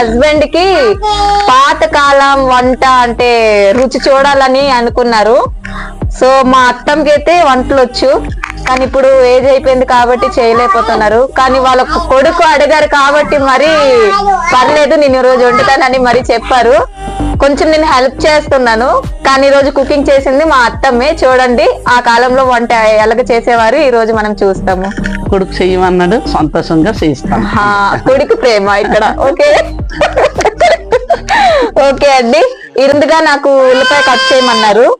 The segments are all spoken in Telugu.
హస్బెండ్కి పాతకాలం వంట అంటే రుచి చూడాలని అనుకున్నారు. సో మా అత్తంకి అయితే వంటలు వచ్చు. కానీ ఇప్పుడు ఏజ్ అయిపోయింది కాబట్టి చేయలేకపోతున్నారు. కానీ వాళ్ళ కొడుకు అడిగారు కాబట్టి మరి పర్లేదు నేను ఈ రోజు వండుతానని మరి చెప్పారు. కొంచెం నేను హెల్ప్ చేస్తున్నాను. కానీ ఈ రోజు కుకింగ్ చేసింది మా అత్తమ్మే. చూడండి ఆ కాలంలో వంట ఎలాగ చేసేవారు ఈ రోజు మనం చూస్తాము. కొడుకు చెయ్యమన్నాడు సంతోషంగా చేయిస్తాను కొడుకు ప్రేమ ఇక్కడ. ఓకే. ఓకే అండి. ఇరుందుగా నాకు ఉల్లిపాయ కట్ చేయమన్నారు.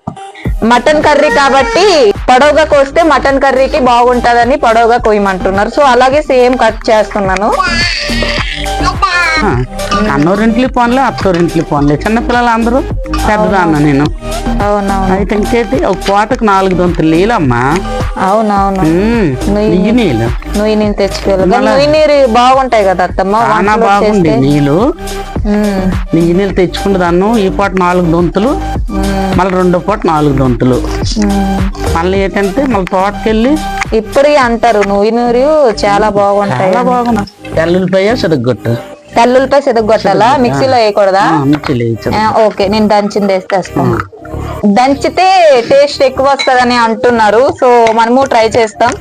మటన్ కర్రీ కాబట్టి పొడవుగా కోస్తే మటన్ కర్రీకి బాగుంటుందని పొడవుగా కోయమంటున్నారు. సో అలాగే సేమ్ కట్ చేస్తున్నాను. అన్నోరింట్లి పోన్లే అత్తోరింట్లి పోన్లే చిన్నపిల్లలు అందరూ పెద్దదాన్న నేను. అవునవును. అయితే ఇంకేంటి ఒక పూటకు నాలుగు దొంతులు నీళ్ళమ్మా అవునవును. నెయ్యి నీళ్ళు. నువ్వు నేను తెచ్చుకోవాలి. నువ్వు నీరు బాగుంటాయి కదా అత్తమ్మ చాలా బాగుంది. నీళ్ళు. నెయ్యి నీళ్ళు తెచ్చుకుంటాను ఈ పూట నాలుగు దొంతులు మళ్ళీ రెండో పూట నాలుగు దొంతులు. మళ్ళీ ఏంటంటే మళ్ళీ తోటకెళ్ళి ఇప్పుడు అంటారు నువ్వు నూరు చాలా బాగుంటాయి చాలా బాగున్నా. తెల్లుల్లిపాయ సిరగొట్టు తెల్లులపై సిదగొట్టాలా మిక్సీలో వేయకూడదా? ఓకే నేను దంచింది వేస్తేస్తాను దంచితే టేస్ట్ ఎక్కువ వస్తుందని అంటున్నారు సో మనము ట్రై చేస్తాం.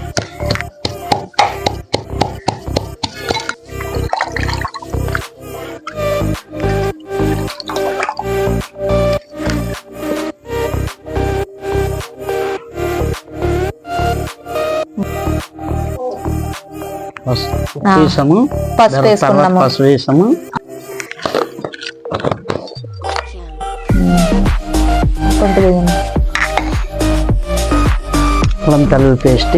పసుపు వేసాము పసుపు వేసుకున్నాము. పసుపు వేసాము. కొంచెం తెల్ల పేస్ట్.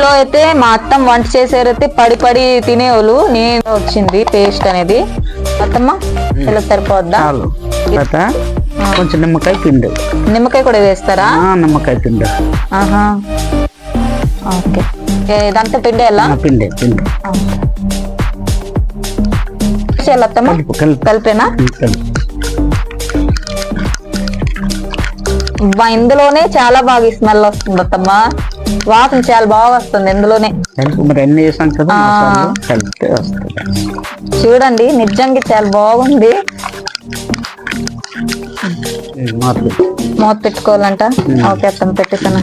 అప్పుడులో అయితే మా అత్తమ్మ వంట చేసేరైతే పడి పడి తినేవాళ్ళు. నేను వచ్చింది టేస్ట్ అనేది. అత్తమ్మ ఇలా సరిపోద్దా? తర్వాత కొంచెం నిమ్మకాయ పిండి. నిమ్మకాయ కూడా వేస్తారా? ఆ, నిమ్మకాయ పిండి. ఆహా. ఓకే. ఇదంతా పిండి ఎలా? పిండి పిండి. కలిపేనా? ఇందులోనే చాలా బాగా స్మెల్ వస్తుంది అత్తమ్మ. వాసన చాలా బాగా వస్తుంది ఇందులోనే. మరి అన్ని వేసాం కదా చూడండి నిజంగా చాలా బాగుంది. మూత పెట్టుకోవాలంట. ఓకే అత్తమ్మ పెట్టేసాను.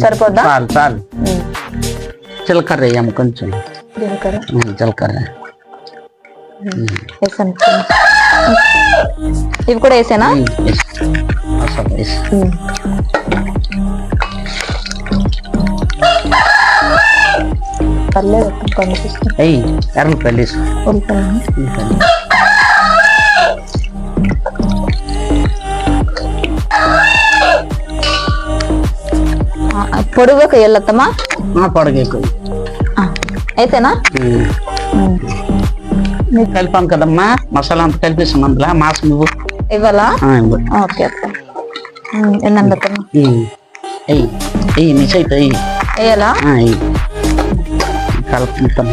సరిపోద్దా? చాలు. జీలకర్ర కొంచెం. జీలకర్ర? జీలకర్ర. వేసాను ఇవి కూడా వేసానా. మసాలా వేసి. ఉమ్. పర్లేదు కనిపిస్తుంది ఎయ్ ఎర్రపల్లి వేసి. ఉల్లిపాయలు. ఉల్లిపాయలు. ఆ, పొడుగుగా వెళ్ళొత్తమ్మా ఆ, పొడగ ఎక్కువ అయితేనా. కలిపాం కదమ్మా మసాలా అంతా కలిపేసాం అందులో మాసం నువ్వు ఇవ్వాలా ఇవ్వు. ఓకే అత్తమ్మ ఉమ్. ఎయ్ ఎయ్ నీ చేతి ఎయ్ ఆ, ఎయ్ కలుపుతాం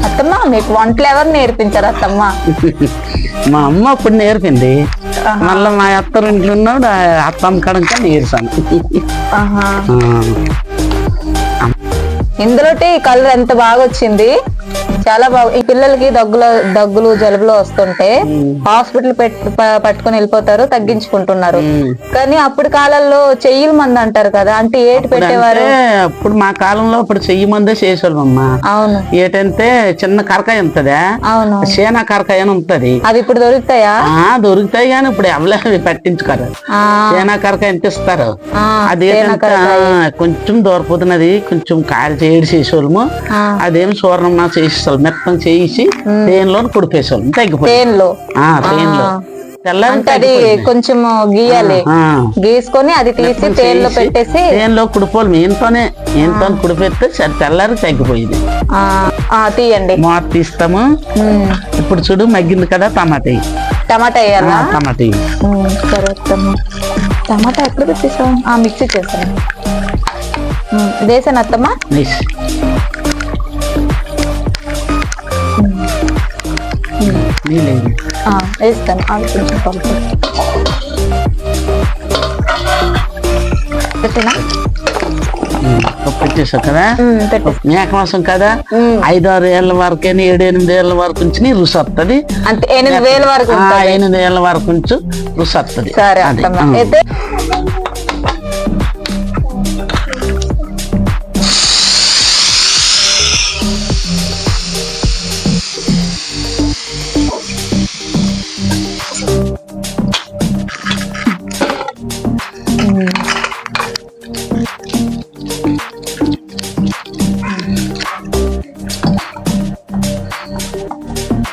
అత్తమ్మ మీకు వంటలు ఎవరు నేర్పించారు అత్తమ్మ? మా అమ్మ అప్పుడు నేర్పింది. మళ్ళీ మా అత్తరింట్లో ఉన్నాడు ఆ అత్తమ్మ కడక నేర్చాను ఇందులోటి కలర్ ఎంత బాగా వచ్చింది చాలా బాగా ఈ పిల్లలకి దగ్గుల దగ్గులు జలుబులు వస్తుంటే హాస్పిటల్ పట్టుకొని వెళ్ళిపోతారు తగ్గించుకుంటున్నారు. కానీ అప్పుడు కాలంలో చెయ్యిల మంది అంటారు కదా అంటే ఏటి పెట్టేవారు? అప్పుడు మా కాలంలో అప్పుడు చెయ్యి మందే చేసేవాళ్ళం అమ్మా అవును. ఏంటంటే చిన్న కరకాయ ఉంటదా? అవును. సేనా కరకాయ అని ఉంటది. అవి ఇప్పుడు దొరుకుతాయా? దొరుకుతాయి కానీ ఇప్పుడు ఎవరు అవి పట్టించుకోరు. సేనా కరకాయ ఎంత ఇస్తారు. అది కొంచెం దూరపోతున్నది కొంచెం కాయ చేయడి చేసేవాళ్ళము. అదేం చూర్ణం చేసేవాళ్ళు మెత్తం చేసి దేనిలో కుడిపేసేవాళ్ళం తగ్గిపోయి తేన్లో. తేనెలో. అది కొంచెం గీయాలి. గీసుకొని అది తీసి తేల్లో పెట్టేసి తేనెలో కుడిపోలు ఈయనతోనే ఈయనతో కుడిపెడితే సరే తెల్లారి తగ్గిపోయింది. తీయండి. మూత తీస్తాము. ఇప్పుడు చూడు మగ్గింది కదా టమాటా. టమాటా వేయాలా? టమాటా టమాటా ఎక్కడ పెట్టేసావు ఆ మిక్సీ చేస్తాను. వేసాను అత్తమ్మ. వేస్తాను. కొంచెం పెట్టినా? పెట్టేసావు కదా మేక మాసం కదా. ఐదు ఆరు ఏళ్ళ వరకు ఏడు ఎనిమిది ఏళ్ళ వరకు ఉంచి రుచి వస్తుంది ఎనిమిది వేల వరకు ఎనిమిది ఏళ్ళ వరకు ఉంచు రుచి వస్తుంది సరే. అయితే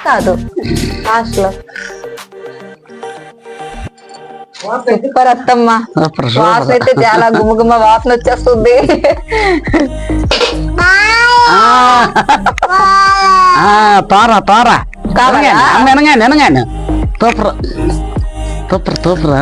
కాదు. లాస్ట్లో. సూపర్ అత్తమ్మ సూపర్, సూపర్. వాసన అయితే చాలా గుమ్మగుమ్మ వాసన వచ్చేస్తుంది. తోర తోర. కావాలా? తూపర్. తూపర్ తూపర్.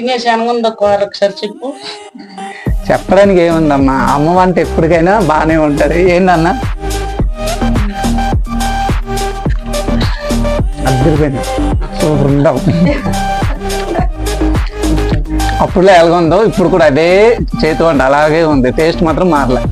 తినేసి అనుకుందా కూర ఒకసారి చెప్పు. చెప్పడానికి ఏముందమ్మా? అమ్మ వంట ఎప్పటికైనా బాగానే ఉంటది. ఏందన్నా? అద్దరిపోయింది. సూపర్ ఉండవు అప్పుడులో ఎలాగుందో ఇప్పుడు కూడా అదే చేతి వంట. అలాగే ఉంది. టేస్ట్ మాత్రం మారలే.